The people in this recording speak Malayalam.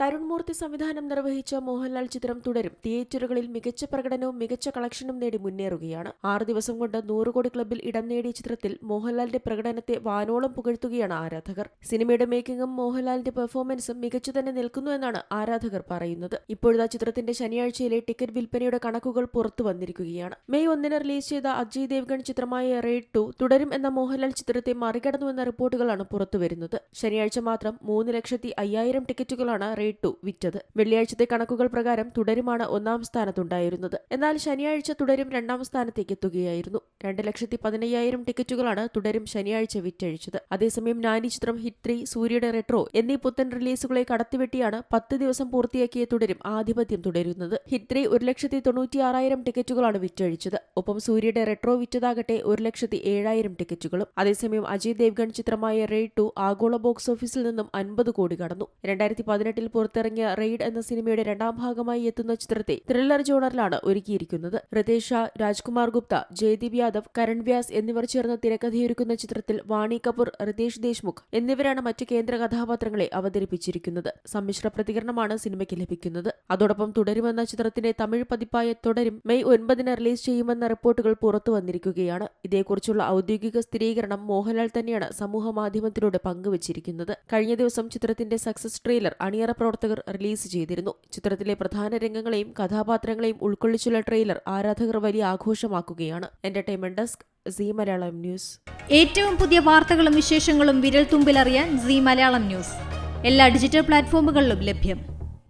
തരുൺ മൂർത്തി സംവിധാനം നിർവഹിച്ച മോഹൻലാൽ ചിത്രം തുടരും. തിയേറ്ററുകളിൽ മികച്ച പ്രകടനവും മികച്ച കളക്ഷനും നേടി മുന്നേറുകയാണ്. ആറു ദിവസം കൊണ്ട് നൂറ് കോടി ക്ലബിൽ ഇടം നേടിയ ചിത്രത്തിൽ മോഹൻലാലിന്റെ പ്രകടനത്തെ വാനോളം പുകഴ്ത്തുകയാണ് ആരാധകർ. സിനിമയുടെ മേക്കിംഗും മോഹൻലാലിന്റെ പെർഫോമൻസും മികച്ചു തന്നെ നിൽക്കുന്നു എന്നാണ് ആരാധകർ പറയുന്നത്. ഇപ്പോഴത്തെ ചിത്രത്തിന്റെ ശനിയാഴ്ചയിലെ ടിക്കറ്റ് വിൽപ്പനയുടെ കണക്കുകൾ പുറത്തു വന്നിരിക്കുകയാണ്. മെയ് ഒന്നിന് റിലീസ് ചെയ്ത അജയ് ദേവ്ഗൺ ചിത്രമായ റെയ്ഡ് ടു തുടരും എന്ന മോഹൻലാൽ ചിത്രത്തെ മറികടന്നുവെന്ന റിപ്പോർട്ടുകളാണ് പുറത്തുവരുന്നത്. ശനിയാഴ്ച മാത്രം മൂന്ന് ലക്ഷത്തി അയ്യായിരം ടിക്കറ്റുകളാണ് ടു വിറ്റത്. വെള്ളിയാഴ്ചത്തെ കണക്കുകൾ പ്രകാരം തുടരുമാണ് ഒന്നാം സ്ഥാനത്തുണ്ടായിരുന്നത്. എന്നാൽ ശനിയാഴ്ച തുടരും രണ്ടാം സ്ഥാനത്തേക്ക് എത്തുകയായിരുന്നു. രണ്ട് ലക്ഷത്തി പതിനയ്യായിരം ടിക്കറ്റുകളാണ് തുടരും ശനിയാഴ്ച വിറ്റഴിച്ചത്. അതേസമയം നാനി ചിത്രം ഹിറ്റ് സൂര്യയുടെ റെട്രോ എന്നീ പുത്തൻ റിലീസുകളെ കടത്തിവെട്ടിയാണ് പത്ത് ദിവസം പൂർത്തിയാക്കിയ തുടരും ആധിപത്യം തുടരുന്നത്. ഹിറ്റ് ത്രീ ഒരു ലക്ഷത്തി തൊണ്ണൂറ്റിയാറായിരം ടിക്കറ്റുകളാണ് വിറ്റഴിച്ചത്. ഒപ്പം സൂര്യയുടെ റെട്രോ വിറ്റതാകട്ടെ ഒരു ലക്ഷത്തി ഏഴായിരം ടിക്കറ്റുകളും. അതേസമയം അജയ് ദേവ്ഗൺ ചിത്രമായ റെയ്ഡ് ടു ആഗോള ബോക്സ് ഓഫീസിൽ നിന്നും അൻപത് കോടി കടന്നു. രണ്ടായിരത്തി പതിനെട്ടിൽ പുറത്തിറങ്ങിയ റെയ്ഡ് എന്ന സിനിമയുടെ രണ്ടാം ഭാഗമായി എത്തുന്ന ചിത്രത്തെ ത്രില്ലർ ജോണറിലാണ് ഒരുക്കിയിരിക്കുന്നത്. റിതേഷ് ഷാ രാജ്കുമാർ ഗുപ്ത ജയദീപ് യാദവ് കരൺ വ്യാസ് എന്നിവർ ചേർന്ന് തിരക്കഥയൊരുക്കുന്ന ചിത്രത്തിൽ വാണി കപൂർ റിതേഷ് ദേശ്മുഖ് എന്നിവരാണ് മറ്റ് കേന്ദ്ര കഥാപാത്രങ്ങളെ അവതരിപ്പിച്ചിരിക്കുന്നത്. സമ്മിശ്ര പ്രതികരണമാണ് സിനിമയ്ക്ക് ലഭിക്കുന്നത്. അതോടൊപ്പം തുടരുമെന്ന ചിത്രത്തിന്റെ തമിഴ് പതിപ്പായ തുടരും മെയ് ഒൻപതിന് റിലീസ് ചെയ്യുമെന്ന റിപ്പോർട്ടുകൾ പുറത്തു വന്നിരിക്കുകയാണ്. ഇതേക്കുറിച്ചുള്ള ഔദ്യോഗിക സ്ഥിരീകരണം മോഹൻലാൽ തന്നെയാണ് സമൂഹ മാധ്യമത്തിലൂടെ പങ്കുവച്ചിരിക്കുന്നത്. കഴിഞ്ഞ ദിവസം ചിത്രത്തിന്റെ സക്സസ് ട്രെയിലർ അണിയറ പ്രവർത്തകർ റിലീസ് ചെയ്തിരുന്നു. ചിത്രത്തിലെ പ്രധാന രംഗങ്ങളെയും കഥാപാത്രങ്ങളെയും ഉൾക്കൊള്ളിച്ചുള്ള ട്രെയിലർ ആരാധകർ വലിയ ആഘോഷമാക്കുകയാണ്. Entertainment desk Zee Malayalam news ഏറ്റവും പുതിയ വാർത്തകളും വിശേഷങ്ങളും വിരൽ തുമ്പിലറിയാൻ സി മലയാളം ന്യൂസ് എല്ലാ ഡിജിറ്റൽ പ്ലാറ്റ്ഫോമുകളിലും ലഭ്യം.